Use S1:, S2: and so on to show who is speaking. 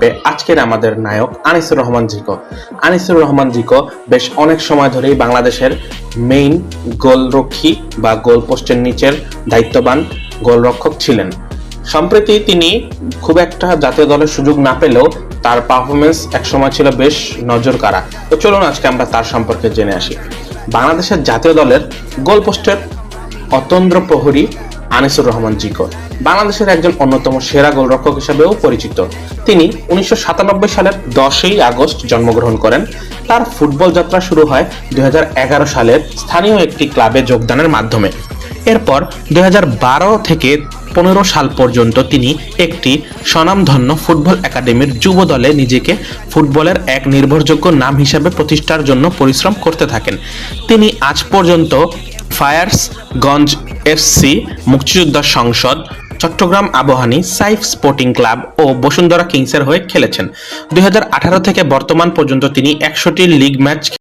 S1: থাকবে আজকের আমাদের নায়ক আনিসুর রহমান জিকো। আনিসুর রহমান জিকো বেশ অনেক সময় ধরেই বাংলাদেশের মেইন গোলরক্ষী বা গোল পোস্টের নিচের দায়িত্ববান গোলরক্ষক ছিলেন। সম্প্রতি তিনি খুব একটা জাতীয় দলের সুযোগ না পেলেও তার পারফরমেন্স একসময় ছিল বেশ নজর কাড়া তো চলুন আজকে আমরা তার সম্পর্কে জেনে আসি। বাংলাদেশের জাতীয় দলের গোল পোস্টের অতন্দ্র প্রহরী আনিসুর রহমান জিকো বাংলাদেশের একজন অন্যতম সেরা গোলরক্ষক হিসেবেও পরিচিত। তিনি উনিশশো সাতানব্বই সালের দশই আগস্ট জন্মগ্রহণ করেন। তার ফুটবল যাত্রা শুরু হয় দুই সালের স্থানীয় একটি ক্লাবে যোগদানের মাধ্যমে। এরপর দুই হাজার বারো থেকে পনেরো সাল পর্যন্ত তিনি একটি স্বনামধন্য ফুটবল একাডেমির যুব দলে নিজেকে ফুটবলের এক নির্ভরযোগ্য নাম হিসাবে প্রতিষ্ঠার জন্য পরিশ্রম করতে থাকেন। তিনি আজ পর্যন্ত ফায়ার্সগঞ্জ FC, Muktijoddha Sangsad, Chattogram Abahani, Saif sporting club ও বসুন্ধরা কিংসের হয়ে খেলেছেন। দুই হাজার আঠারো থেকে বর্তমান পর্যন্ত তিনি একশোটি লিগ ম্যাচ